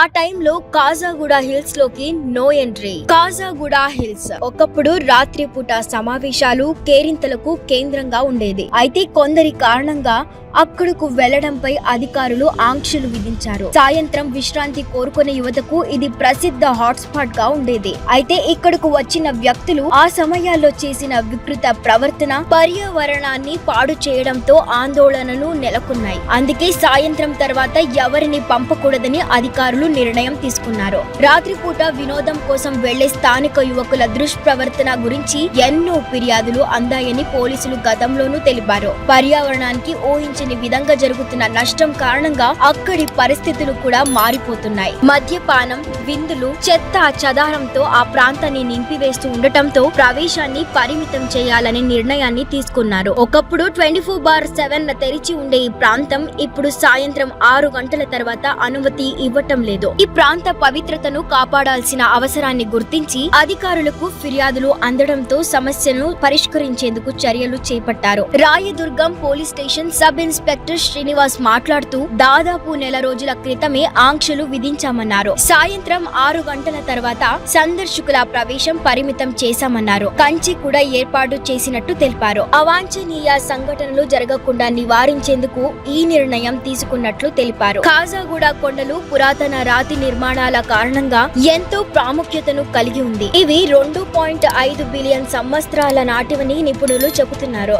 ఆ టైంలో కాజాగూడ హిల్స్లోకి నో ఎంట్రీ. కాజాగూడ హిల్స్ ఒకప్పుడు రాత్రి పూట సమావేశాలు కేరింతలకు కేంద్రంగా ఉండేది. అయితే కొందరి కారణంగా అక్కడకు వెళ్ళడంపై అధికారులు ఆంక్షలు విధించారు. సాయంత్రం విశ్రాంతి కోరుకునే యువతకు ఇది ప్రసిద్ధ హాట్స్పాట్గా ఉండేది. అయితే ఇక్కడకు వచ్చిన వ్యక్తులు ఆ సమయాల్లో చేసిన వికృత ప్రవర్తన పర్యావరణాన్ని పాడు చేయడంతో ఆందోళనలు నెలకొన్నాయి. అందుకే సాయంత్రం తర్వాత ఎవరిని పంపకూడదని అధికారులు నిర్ణయం తీసుకున్నారు. రాత్రిపూట వినోదం కోసం వెళ్ళే స్థానిక యువకుల దుష్ప్రవర్తన గురించి ఎన్నో ఫిర్యాదులు అందాయని పోలీసులు గతంలోనూ తెలిపారు. పర్యావరణానికి ఊహించని విధంగా జరుగుతున్న నష్టం కారణంగా అక్కడి పరిస్థితులు కూడా మారిపోతున్నాయి. మద్యపానం విందులు చెత్త చదారంతో ఆ ప్రాంతాన్ని నింపివేస్తూ ఉండటంతో ప్రవేశాన్ని పరిమితం చేయాలనే నిర్ణయాన్ని తీసుకున్నారు. ఒకప్పుడు ట్వంటీ ఫోర్ బార్ సెవెన్ తెరిచి ఉండే ఈ ప్రాంతం ఇప్పుడు సాయంత్రం ఆరు గంటల తర్వాత అనుమతి ఇవ్వటం లేదు. ఈ ప్రాంత పవిత్రతను కాపాడాల్సిన అవసరాన్ని గుర్తించి అధికారులకు ఫిర్యాదులు అందడంతో సమస్యను పరిష్కరించేందుకు చర్యలు చేపట్టారు. Rayadurgam police station sub inspector Srinivas మాట్లాడుతూ దాదాపు నెల రోజుల క్రితమే ఆంక్షలు విధించామన్నారు. సాయంత్రం ఆరు గంటల తర్వాత సందర్శకుల ప్రవేశం పరిమితం చేశామన్నారు. కంచి కూడా ఏర్పాటు చేసినట్టు తెలిపారు. అవాంఛనీయ సంఘటనలు జరగకుండా నివారించేందుకు ఈ నిర్ణయం తీసుకున్నట్లు తెలిపారు. కాజాగూడ కొండలు పురాతన రాతి నిర్మాణాల కారణంగా ఎంతో ప్రాముఖ్యతను కలిగి ఉంది. ఇవి రెండు పాయింట్ ఐదు బిలియన్ సంవత్సరాల నాటివని నిపుణులు చెబుతున్నారు.